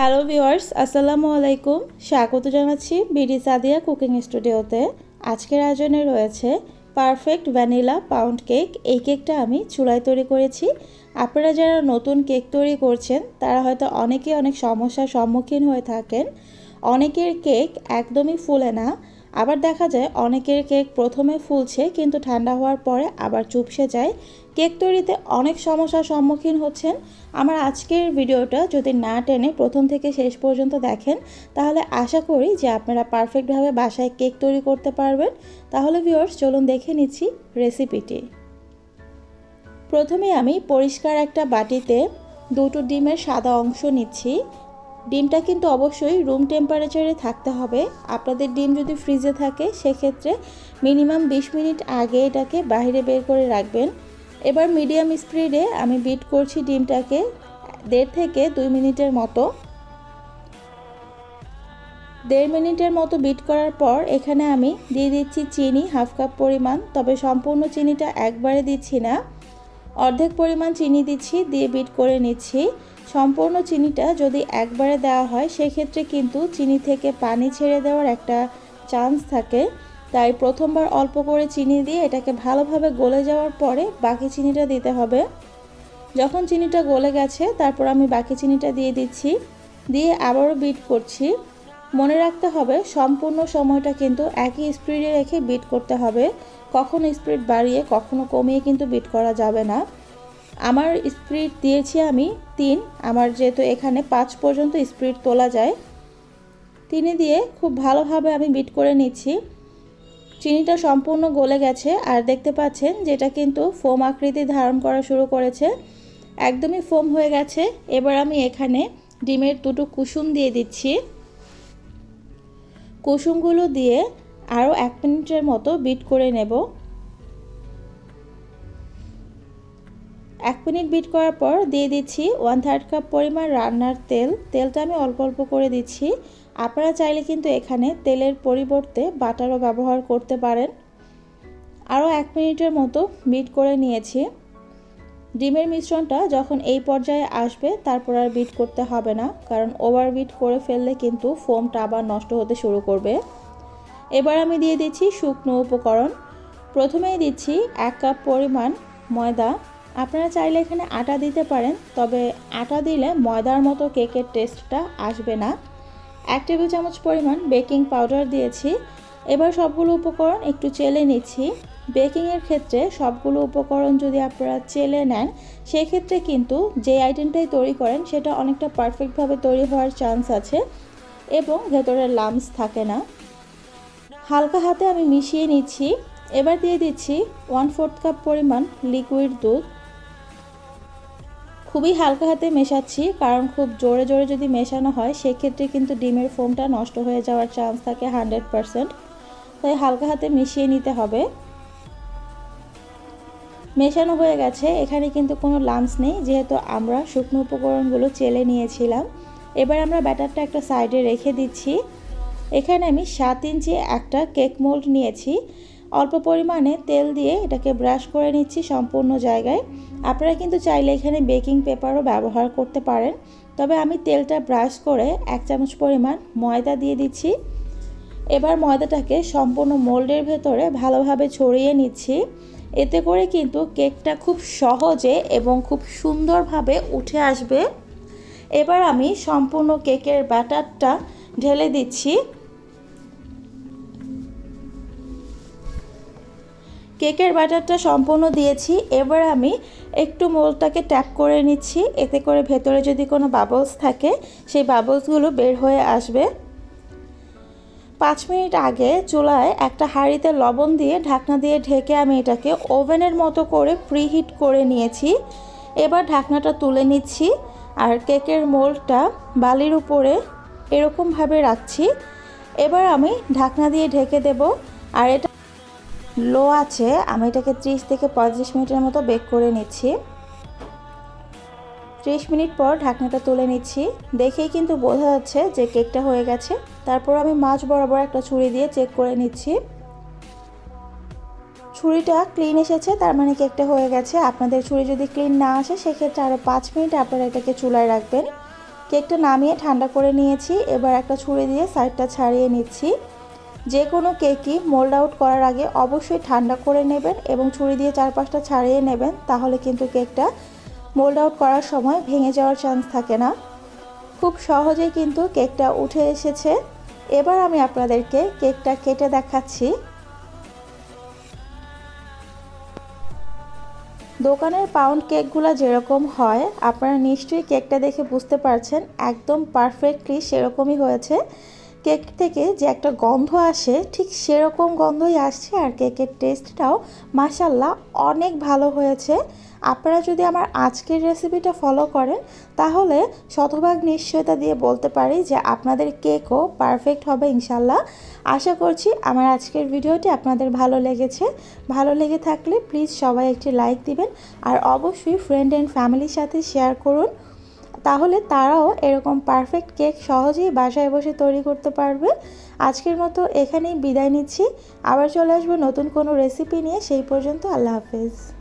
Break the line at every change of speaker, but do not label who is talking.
Hello viewers আসসালামু আলাইকুম। স্বাগত জানাচ্ছি বিডি সাদিয়া কুকিং স্টুডিওতে। আজকের আয়োজনে রয়েছে পারফেক্ট ভ্যানিলা পাউন্ড কেক। এই কেকটা আমি চুলায় তৈরি করেছি। আপনারা যারা নতুন কেক তৈরি করছেন, তারা হয়তো অনেকে অনেক সমস্যার সম্মুখীন হয়ে থাকেন। অনেকের কেক একদমই ফুলে না। আবার দেখা যায় অনেকের কেক প্রথমে ফুলছে কিন্তু ঠান্ডা হওয়ার পরে আবার চুপসে যায়। কেক তৈরিতে অনেক সমস্যার সম্মুখীন হচ্ছেন। আমার আজকের ভিডিওটা যদি না টেনে প্রথম থেকে শেষ পর্যন্ত দেখেন, তাহলে আশা করি যে আপনারা পারফেক্টভাবে বাসায় কেক তৈরি করতে পারবেন। তাহলে ভিওর্স চলুন দেখে নিচ্ছি রেসিপিটি প্রথমে আমি পরিষ্কার একটা বাটিতে দুটো ডিমের সাদা অংশ নিচ্ছি। ডিমটা কিন্তু অবশ্যই রুম টেম্পারেচারে থাকতে হবে। আপনাদের ডিম যদি ফ্রিজে থাকে, সেক্ষেত্রে মিনিমাম বিশ মিনিট আগে এটাকে বাইরে বের করে রাখবেন। এবার মিডিয়াম স্পিডে আমি বিট করছি ডিমটাকে দেড় থেকে দুই মিনিটের মতো। দেড় মিনিটের মতো বিট করার পর এখানে আমি দিয়ে দিচ্ছি চিনি হাফ কাপ পরিমাণ। তবে সম্পূর্ণ চিনিটা একবারে দিচ্ছি না। অর্ধেক পরিমাণ চিনি দিচ্ছি, দিয়ে বিট করে নিচ্ছি। সম্পূর্ণ চিনিটা যদি একবারে দেওয়া হয়, সেক্ষেত্রে কিন্তু চিনি থেকে পানি ছেড়ে দেওয়ার একটা চান্স থাকে। তাই প্রথমবার অল্প করে চিনি দিয়ে এটাকে ভালোভাবে গলে যাওয়ার পরে বাকি চিনিটা দিতে হবে। যখন চিনিটা গলে গেছে, তারপর আমি বাকি চিনিটা দিয়ে দিচ্ছি। দিয়ে আবারও বিট করছি। মনে রাখতে হবে, সম্পূর্ণ সময়টা কিন্তু একই স্পিডে রেখে বিট করতে হবে। কখনো স্পিড বাড়িয়ে, কখনো কমিয়ে কিন্তু বিট করা যাবে না। আমার স্পিড দিয়েছি আমি তিন। আমার যেহেতু এখানে পাঁচ পর্যন্ত স্পিড তোলা যায়। তিনি দিয়ে খুব ভালোভাবে আমি বিট করে নিচ্ছি। চিনিটা সম্পূর্ণ গলে গেছে আর দেখতে পাচ্ছেন যেটা কিন্তু ফোম আকৃতি ধারণ করা শুরু করেছে। একদমই ফোম হয়ে গেছে। এবার আমি এখানে ডিমের দুটো কুসুম দিয়ে দিচ্ছি। কুসুমগুলো দিয়ে আরও এক মিনিটের মতো বিট করে নেব। এক মিনিট বিট করার পর দিয়ে দিচ্ছি ওয়ান থার্ড কাপ পরিমাণ রান্নার তেল। তেলটা আমি অল্প অল্প করে দিচ্ছি। আপনারা চাইলে কিন্তু এখানে তেলের পরিবর্তে বাটারও ব্যবহার করতে পারেন। আরও এক মিনিটের মতো বিট করে নিয়েছি। ডিমের মিশ্রণটা যখন এই পর্যায়ে আসবে, তারপর আর বিট করতে হবে না, কারণ ওভার বিট করে ফেললে কিন্তু ফোমটা আবার নষ্ট হতে শুরু করবে। এবার আমি দিয়ে দিচ্ছি শুকনো উপকরণ। প্রথমেই দিচ্ছি এক কাপ পরিমাণ ময়দা। আপনারা চাইলে এখানে আটা দিতে পারেন, তবে আটা দিলে ময়দার মতো কেকের টেস্টটা আসবে না। এক টেবিল চামচ পরিমাণ বেকিং পাউডার দিয়েছি। এবার সবগুলো উপকরণ একটু চেলে নিচ্ছি। বেকিংয়ের ক্ষেত্রে সবগুলো উপকরণ যদি আপনারা চেলে নেন, সেক্ষেত্রে কিন্তু যে আইটেমটাই তৈরি করেন, সেটা অনেকটা পারফেক্টভাবে তৈরি হওয়ার চান্স আছে এবং ভেতরে লামস থাকে না। হালকা হাতে আমি মিশিয়ে নিচ্ছি। এবার দিয়ে দিচ্ছি ওয়ান ফোর্থ কাপ পরিমাণ লিকুইড দুধ। খুবই হালকা হাতে মেশাচ্ছি, কারণ খুব জোরে জোরে যদি মেশানো হয়, সেক্ষেত্রে কিন্তু ডিমের ফোমটা নষ্ট হয়ে যাওয়ার চান্স থাকে হান্ড্রেড পারসেন্ট তাই হালকা হাতে মিশিয়ে নিতে হবে। মেশানো হয়ে গেছে। এখানে কিন্তু কোনো লাঞ্চ নেই, যেহেতু আমরা শুকনো উপকরণগুলো চেলে নিয়েছিলাম। এবার আমরা ব্যাটারটা একটা সাইডে রেখে দিচ্ছি। এখানে আমি সাত ইঞ্চি একটা কেক মোল্ড নিয়েছি। অল্প পরিমাণে তেল দিয়ে এটাকে ব্রাশ করে নিচ্ছি সম্পূর্ণ জায়গায়। আপনারা কিন্তু চাইলে এখানে বেকিং পেপারও ব্যবহার করতে পারেন। তবে আমি তেলটা ব্রাশ করে এক চামচ পরিমাণ ময়দা দিয়ে দিচ্ছি। এবার ময়দাটাকে সম্পূর্ণ মোল্ডের ভেতরে ভালোভাবে ছড়িয়ে নিচ্ছি। এতে করে কিন্তু কেকটা খুব সহজে এবং খুব সুন্দরভাবে উঠে আসবে। এবার আমি সম্পূর্ণ কেকের ব্যাটারটা ঢেলে দিচ্ছি। কেকের ব্যাটারটা সম্পূর্ণ দিয়েছি। এবার আমি একটু মোলটাকে ট্যাপ করে নিচ্ছি। এতে করে ভেতরে যদি কোনো বাবলস থাকে, সেই বাবলসগুলো বের হয়ে আসবে। পাঁচ মিনিট আগে চুলায় একটা হাঁড়িতে লবণ দিয়ে ঢাকনা দিয়ে ঢেকে আমি এটাকে ওভেনের মতো করে প্রিহিট করে নিয়েছি। এবার ঢাকনাটা তুলে নিচ্ছি আর কেকের মোল্ডটা বালির উপরে এরকমভাবে রাখছি। এবার আমি ঢাকনা দিয়ে ঢেকে দেব আর এটা লো আছে, আমি এটাকে ত্রিশ থেকে পঁয়ত্রিশ মিনিটের মতো বেক করে নিচ্ছি। ত্রিশ মিনিট পর ঢাকনাটা তুলে নিচ্ছি। দেখেই কিন্তু বোঝা যাচ্ছে যে কেকটা হয়ে গেছে। তারপর আমি মাছ বরাবর একটা ছুরি দিয়ে চেক করে নিচ্ছি। ছুরিটা ক্লিন এসেছে, তার মানে কেকটা হয়ে গেছে। আপনাদের ছুরি যদি ক্লিন না আসে, সেক্ষেত্রে আরও পাঁচ মিনিট আপনারা এটাকে চুলায় রাখবেন। কেকটা নামিয়ে ঠান্ডা করে নিয়েছি। এবার একটা ছুরি দিয়ে সাইডটা ছাড়িয়ে নিচ্ছি। যে কোনো কেকই মোল্ড আউট করার আগে অবশ্যই ঠান্ডা করে নেবেন এবং ছুরি দিয়ে চারপাশটা ছাড়িয়ে নেবেন, তাহলে কিন্তু কেকটা মোল্ড আউট করার সময় ভেঙে যাওয়ার চান্স থাকে না। খুব সহজেই কিন্তু কেকটা উঠে এসেছে। এবার আমি আপনাদেরকে কেকটা কেটে দেখাচ্ছি। দোকানের পাউন্ড কেকগুলো যেরকম হয়, আপনারা নিশ্চয়ই কেকটা দেখে বুঝতে পারছেন, একদম পারফেক্টলি সেরকমই হয়েছে। কেক থেকে যে একটা গন্ধ আসে, ঠিক সেরকম গন্ধই আসছে আর কেকের টেস্টটাও মাসাল্লাহ অনেক ভালো হয়েছে। আপনারা যদি আমার আজকের রেসিপিটা ফলো করেন, তাহলে শতভাগ নিশ্চয়তা দিয়ে বলতে পারি যে আপনাদের কেকও পারফেক্ট হবে ইনশাল্লাহ আশা করছি আমার আজকের ভিডিওটি আপনাদের ভালো লেগেছে। ভালো লেগে থাকলে প্লিজ সবাই একটি লাইক দিবেন আর অবশ্যই ফ্রেন্ড অ্যান্ড ফ্যামিলির সাথে শেয়ার করুন। তাহলে তারাও এরকম পারফেক্ট কেক সহজেই বাসায় বসে তৈরি করতে পারবে। আজকের মতো এখানেই বিদায় নিচ্ছি। আবার চলে আসব নতুন কোনো রেসিপি নিয়ে। সেই পর্যন্ত আল্লাহ হাফেজ।